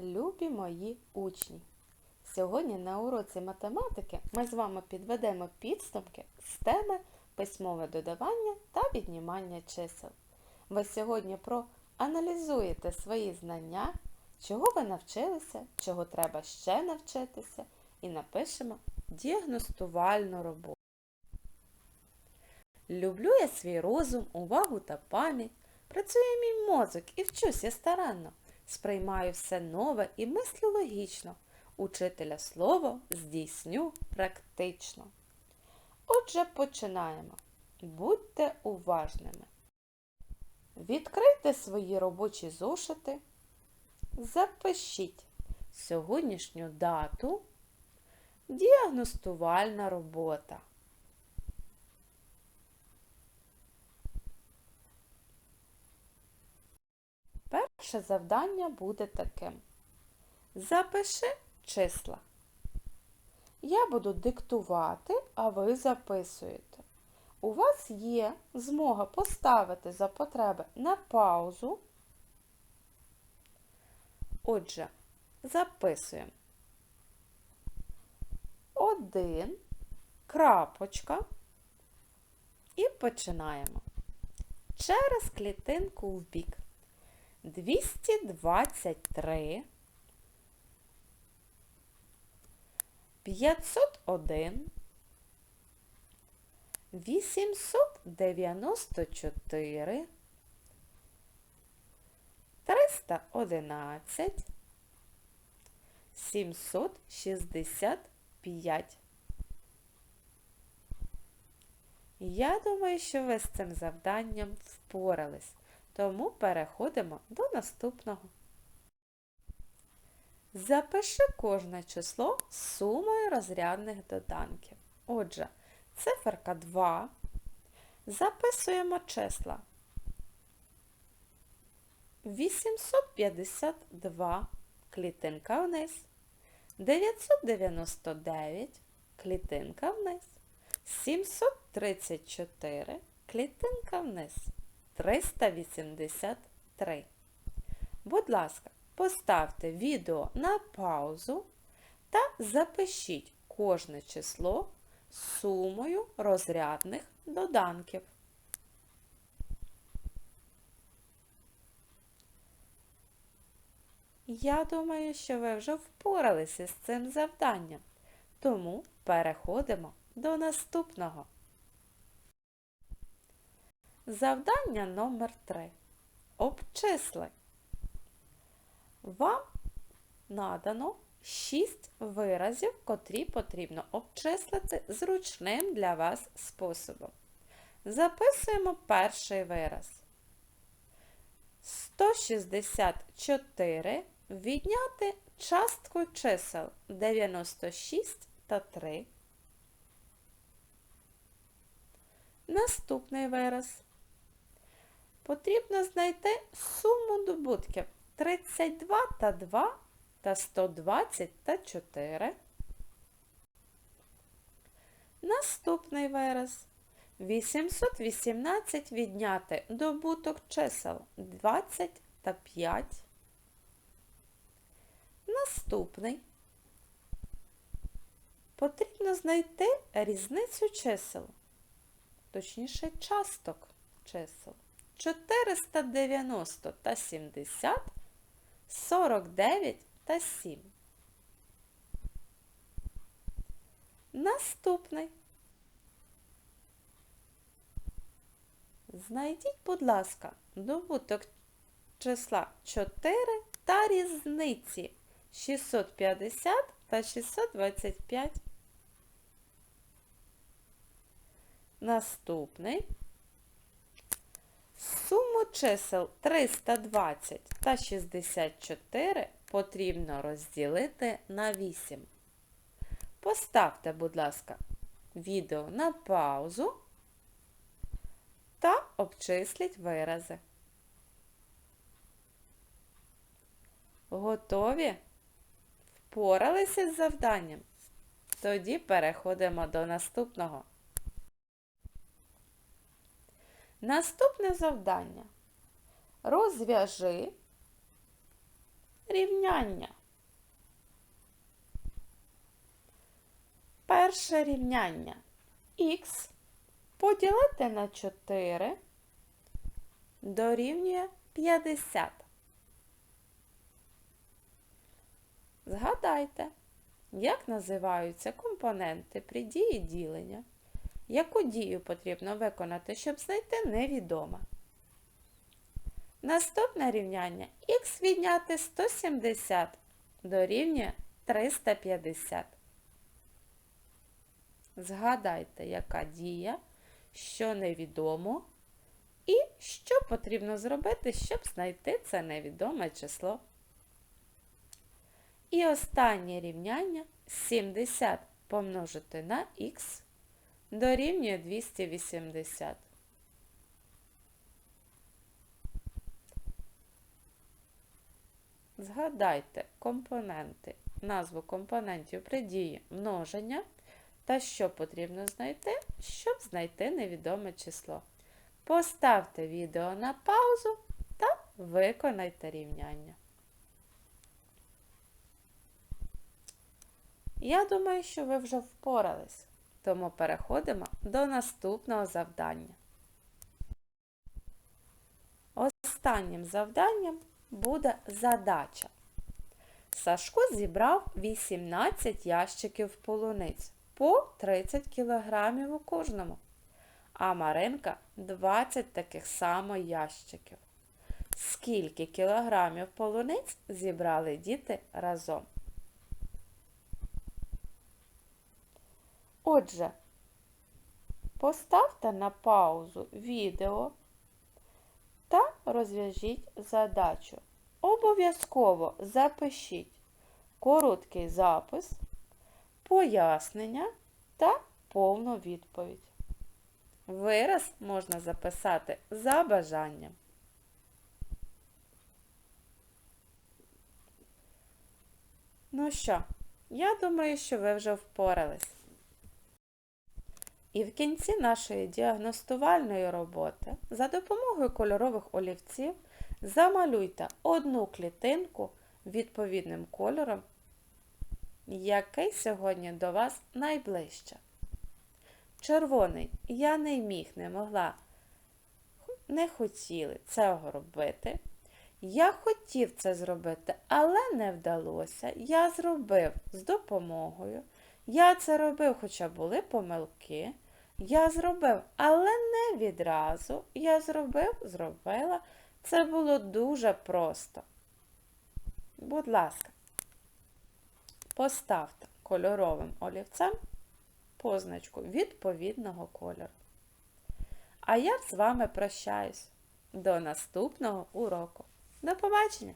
Любі мої учні! Сьогодні на уроці математики ми з вами підведемо підсумки з теми письмове додавання та віднімання чисел. Ви сьогодні проаналізуєте свої знання, чого ви навчилися, чого треба ще навчитися, і напишемо діагностувальну роботу. Люблю я свій розум, увагу та пам'ять. Працює мій мозок і вчусь я старанно. Сприймаю все нове і мислю логічно. Учителя слово здійсню практично. Отже, починаємо. Будьте уважними. Відкрийте свої робочі зошити. Запишіть сьогоднішню дату. Діагностувальна робота. Перше завдання буде таким. Запиши числа. Я буду диктувати, а ви записуєте. У вас є змога поставити за потреби на паузу. Отже, записуємо. Один, крапочка і починаємо. Через клітинку в бік. 223, 501, 894, 311, 765. Я думаю, що ви з цим завданням впорались. Тому переходимо до наступного. Запиши кожне число сумою розрядних доданків. Отже, циферка 2. Записуємо числа. 852 клітинка вниз. 999 клітинка вниз. 734 клітинка вниз. 383. Будь ласка, поставте відео на паузу та запишіть кожне число з сумою розрядних доданків. Я думаю, що ви вже впоралися з цим завданням, тому переходимо до наступного. Завдання номер 3. Обчисли. Вам надано 6 виразів, котрі потрібно обчислити зручним для вас способом. Записуємо перший вираз. 164 відняти частку чисел 96 та 3. Наступний вираз. Потрібно знайти суму добутків 32 та 2 та 120 та 4. Наступний вираз. 818 відняти добуток чисел 20 та 5. Наступний. Потрібно знайти різницю чисел, точніше часток чисел. 490 та 70, 49 та 7. Наступний. Знайдіть, будь ласка, добуток числа 4 та різниці 650 та 625. Наступний. Суму чисел 320 та 64 потрібно розділити на 8. Поставте, будь ласка, відео на паузу та обчисліть вирази. Готові? Впоралися з завданням? Тоді переходимо до наступного. Наступне завдання. Розв'яжи рівняння. Перше рівняння х поділити на 4 дорівнює 50. Згадайте, як називаються компоненти при дії ділення, яку дію потрібно виконати, щоб знайти невідоме. Наступне рівняння х відняти 170 дорівнює 350. Згадайте, яка дія, що невідомо, і що потрібно зробити, щоб знайти це невідоме число. І останнє рівняння 70 помножити на х дорівнює 280. Згадайте компоненти, назву компонентів при дії множення та що потрібно знайти, щоб знайти невідоме число. Поставте відео на паузу та виконайте рівняння. Я думаю, що ви вже впорались, тому переходимо до наступного завдання. Останнім завданням буде задача. Сашко зібрав 18 ящиків полуниць по 30 кг у кожному, а Маринка 20 таких само ящиків. Скільки кілограмів полуниць зібрали діти разом? Отже, поставте на паузу відео та розв'яжіть задачу. Обов'язково запишіть короткий запис, пояснення та повну відповідь. Вираз можна записати за бажанням. Ну що, я думаю, що ви вже впорались. І в кінці нашої діагностувальної роботи за допомогою кольорових олівців замалюйте одну клітинку відповідним кольором, який сьогодні до вас найближче. Червоний я не міг, не могла, не хотіли цього робити. Я хотів це зробити, але не вдалося. Я зробив з допомогою. Я це робив, хоча були помилки. Я зробив, але не відразу. Я зробив, зробила. Це було дуже просто. Будь ласка, поставте кольоровим олівцем позначку відповідного кольору. А я з вами прощаюсь. До наступного уроку. До побачення!